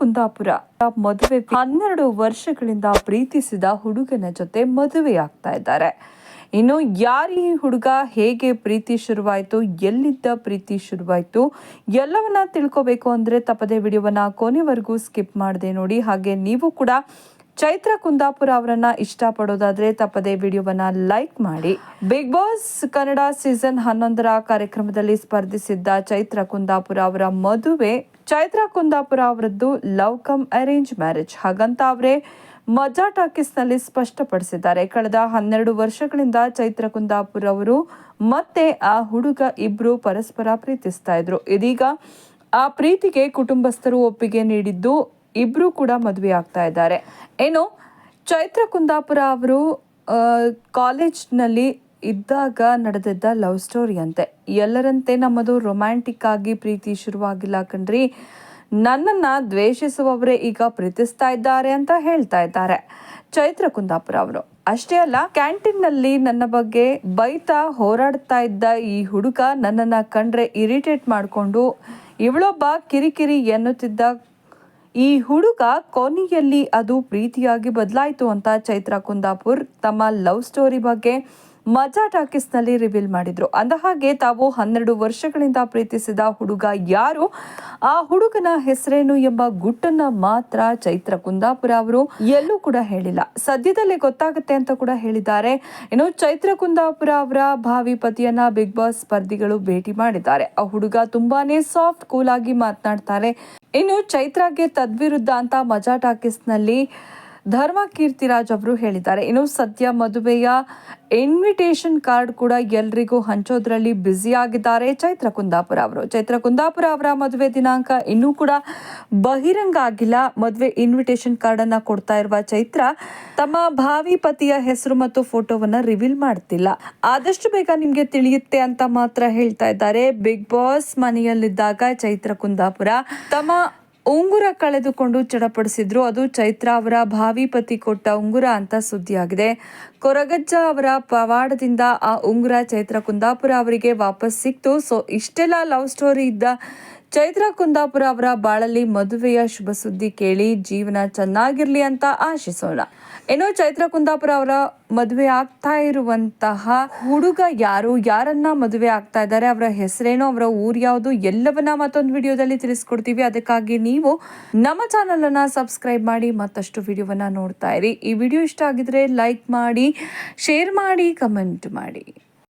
ಕುಂದಾಪುರ. ಮದುವೆ ಹನ್ನೆರಡು ವರ್ಷಗಳಿಂದ ಪ್ರೀತಿಸಿದ ಹುಡುಗನ ಜೊತೆ ಮದುವೆಯಾಗ್ತಾ ಇದ್ದಾರೆ. ಇನ್ನು ಯಾರು ಈ ಹುಡುಗ? ಹೇಗೆ ಪ್ರೀತಿ ಶುರುವಾಯಿತು? ಎಲ್ಲಿದ್ದ ಪ್ರೀತಿ ಶುರುವಾಯಿತು? ಎಲ್ಲವನ್ನ ತಿಳ್ಕೋಬೇಕು ಅಂದ್ರೆ ತಪ್ಪದೆ ವಿಡಿಯೋವನ್ನ ಕೊನೆವರೆಗೂ ಸ್ಕಿಪ್ ಮಾಡದೆ ನೋಡಿ. ಹಾಗೆ ನೀವು ಕೂಡ ಚೈತ್ರ ಕುಂದಾಪುರ ಅವರನ್ನ ಇಷ್ಟಪಡೋದಾದ್ರೆ ತಪ್ಪದೇ ವಿಡಿಯೋವನ್ನ ಲೈಕ್ ಮಾಡಿ. ಬಿಗ್ ಬಾಸ್ ಕನ್ನಡ ಸೀಸನ್ ಹನ್ನೊಂದರ ಕಾರ್ಯಕ್ರಮದಲ್ಲಿ ಸ್ಪರ್ಧಿಸಿದ್ದ ಚೈತ್ರ ಕುಂದಾಪುರ ಅವರ ಮದುವೆ ಚೈತ್ರ ಕುಂದಾಪುರ ಅವರದ್ದು ಲವ್ ಕಮ್ ಅರೇಂಜ್ ಮ್ಯಾರೇಜ್. ಹಾಗಂತ ಅವರೇ ಮಜಾ ಟಾಕೀಸ್ನಲ್ಲಿ ಸ್ಪಷ್ಟಪಡಿಸಿದ್ದಾರೆ. ಕಳೆದ ಹನ್ನೆರಡು ವರ್ಷಗಳಿಂದ ಚೈತ್ರ ಕುಂದಾಪುರ ಅವರು ಮತ್ತೆ ಆ ಹುಡುಗ ಇಬ್ರು ಪರಸ್ಪರ ಪ್ರೀತಿಸ್ತಾ ಇದ್ರು. ಇದೀಗ ಆ ಪ್ರೀತಿಗೆ ಕುಟುಂಬಸ್ಥರು ಒಪ್ಪಿಗೆ ನೀಡಿದ್ದು ಇಬ್ರು ಕೂಡ ಮದುವೆ ಆಗ್ತಾ ಇದ್ದಾರೆ. ಏನು, ಚೈತ್ರ ಕುಂದಾಪುರ ಅವರು ಕಾಲೇಜ್ನಲ್ಲಿ ಇದ್ದಾಗ ನಡೆದಿದ್ದ ಲವ್ ಸ್ಟೋರಿ ಅಂತೆ. ಎಲ್ಲರಂತೆ ನಮ್ಮದು ರೊಮ್ಯಾಂಟಿಕ್ ಆಗಿ ಪ್ರೀತಿ ಶುರುವಾಗಿಲ್ಲ ಕಣ್ರಿ. ನನ್ನನ್ನ ದ್ವೇಷಿಸುವವರೇ ಈಗ ಪ್ರೀತಿಸ್ತಾ ಇದ್ದಾರೆ ಅಂತ ಹೇಳ್ತಾ ಇದ್ದಾರೆ ಚೈತ್ರ ಕುಂದಾಪುರ ಅವರು. ಅಷ್ಟೇ ಅಲ್ಲ, ಕ್ಯಾಂಟೀನ್ನಲ್ಲಿ ನನ್ನ ಬಗ್ಗೆ ಬೈತಾ ಹೋರಾಡ್ತಾ ಇದ್ದ ಈ ಹುಡುಗ ನನ್ನನ್ನ ಕಂಡ್ರೆ ಇರಿಟೇಟ್ ಮಾಡಿಕೊಂಡು ಇವಳೊಬ್ಬ ಕಿರಿಕಿರಿ ಎನ್ನುತ್ತಿದ್ದ ಈ ಹುಡುಗ ಕೊನೆಯಲ್ಲಿ ಅದು ಪ್ರೀತಿಯಾಗಿ ಬದಲಾಯಿತು ಅಂತ ಚೈತ್ರ ಕುಂದಾಪುರ್ ತಮ್ಮ ಲವ್ ಸ್ಟೋರಿ ಬಗ್ಗೆ ಮಜಾ ಟಾಕೀಸ್ನಲ್ಲಿ ರಿವೀಲ್ ಮಾಡಿದ್ರು. ಅಂದ ಹಾಗೆ ತಾವು ಹನ್ನೆರಡು ವರ್ಷಗಳಿಂದ ಪ್ರೀತಿಸಿದ ಹುಡುಗ ಯಾರು? ಆ ಹುಡುಗನ ಹೆಸರೇನು ಎಂಬ ಗುಟ್ಟನ್ನ ಮಾತ್ರ ಚೈತ್ರ ಕುಂದಾಪುರ ಅವರು ಎಲ್ಲೂ ಕೂಡ ಹೇಳಿಲ್ಲ. ಸದ್ಯದಲ್ಲೇ ಗೊತ್ತಾಗುತ್ತೆ ಅಂತ ಕೂಡ ಹೇಳಿದ್ದಾರೆ. ಇನ್ನು ಚೈತ್ರ ಕುಂದಾಪುರ ಅವರ ಭಾವಿ ಪತಿಯನ್ನ ಬಿಗ್ ಬಾಸ್ ಸ್ಪರ್ಧಿಗಳು ಭೇಟಿ ಮಾಡಿದ್ದಾರೆ. ಆ ಹುಡುಗ ತುಂಬಾನೇ ಸಾಫ್ಟ್, ಕೂಲ್ ಆಗಿ ಮಾತನಾಡ್ತಾರೆ. ಇನ್ನು ಚೈತ್ರಾಗೆ ತದ್ವಿರುದ್ಧ ಅಂತ ಮಜಾ ಟಾಕೀಸ್ನಲ್ಲಿ ಧರ್ಮ ಕೀರ್ತಿರಾಜ್ ಅವರು ಹೇಳಿದ್ದಾರೆ. ಇನ್ನು ಸದ್ಯ ಮದುವೆಯ ಇನ್ವಿಟೇಷನ್ ಕಾರ್ಡ್ ಕೂಡ ಎಲ್ರಿಗೂ ಹಂಚೋದ್ರಲ್ಲಿ ಬ್ಯುಸಿ ಆಗಿದ್ದಾರೆ ಚೈತ್ರ ಕುಂದಾಪುರ ಅವರು. ಚೈತ್ರ ಕುಂದಾಪುರ ಅವರ ಮದುವೆ ದಿನಾಂಕ ಇನ್ನೂ ಕೂಡ ಬಹಿರಂಗ ಆಗಿಲ್ಲ. ಮದುವೆ ಇನ್ವಿಟೇಷನ್ ಕಾರ್ಡ್ ಅನ್ನ ಕೊಡ್ತಾ ಇರುವ ಚೈತ್ರ ತಮ್ಮ ಭಾವಿ ಪತಿಯ ಹೆಸರು ಮತ್ತು ಫೋಟೋವನ್ನ ರಿವೀಲ್ ಮಾಡ್ತಿಲ್ಲ. ಆದಷ್ಟು ಬೇಗ ನಿಮ್ಗೆ ತಿಳಿಯುತ್ತೆ ಅಂತ ಮಾತ್ರ ಹೇಳ್ತಾ ಇದ್ದಾರೆ. ಬಿಗ್ ಬಾಸ್ ಮನೆಯಲ್ಲಿದ್ದಾಗ ಚೈತ್ರ ಕುಂದಾಪುರ ತಮ್ಮ ಉಂಗುರ ಕಳೆದುಕೊಂಡು ಚಡಪಡಿಸಿದ್ರು. ಅದು ಚೈತ್ರ ಅವರ ಭಾವಿ ಪತಿ ಕೊಟ್ಟ ಉಂಗುರ ಅಂತ ಸುದ್ದಿಯಾಗಿದೆ. ಕೊರಗಜ್ಜ ಅವರ ಪವಾಡದಿಂದ ಆ ಉಂಗುರ ಚೈತ್ರ ಕುಂದಾಪುರ ಅವರಿಗೆ ವಾಪಸ್ ಸಿಕ್ತು. ಸೊ, ಇಷ್ಟೆಲ್ಲ ಲವ್ ಸ್ಟೋರಿ ಇದ್ದ ಚೈತ್ರ ಕುಂದಾಪುರ ಅವರ ಬಾಳಲ್ಲಿ ಮದುವೆಯ ಶುಭ ಸುದ್ದಿ ಕೇಳಿ ಜೀವನ ಚೆನ್ನಾಗಿರ್ಲಿ ಅಂತ ಆಶಿಸೋಣ. ಏನೋ ಚೈತ್ರ ಕುಂದಾಪುರ ಅವರ ಮದುವೆ ಆಗ್ತಾ ಇರುವಂತಹ ಹುಡುಗ ಯಾರು, ಯಾರನ್ನ ಮದುವೆ ಆಗ್ತಾ ಇದ್ದಾರೆ, ಅವರ ಹೆಸರೇನು, ಅವರ ಊರ್ ಯಾವುದು, ಎಲ್ಲವನ್ನ ಮತ್ತೊಂದು ವಿಡಿಯೋದಲ್ಲಿ ತಿಳಿಸ್ಕೊಡ್ತೀವಿ. ಅದಕ್ಕಾಗಿ ನೀವು ನಮ್ಮ ಚಾನಲ್ ಅನ್ನ ಸಬ್ಸ್ಕ್ರೈಬ್ ಮಾಡಿ ಮತ್ತಷ್ಟು ವಿಡಿಯೋವನ್ನ ನೋಡ್ತಾ ಇರಿ. ಈ ವಿಡಿಯೋ ಇಷ್ಟ ಆಗಿದ್ರೆ ಲೈಕ್ ಮಾಡಿ, ಶೇರ್ ಮಾಡಿ, ಕಮೆಂಟ್ ಮಾಡಿ.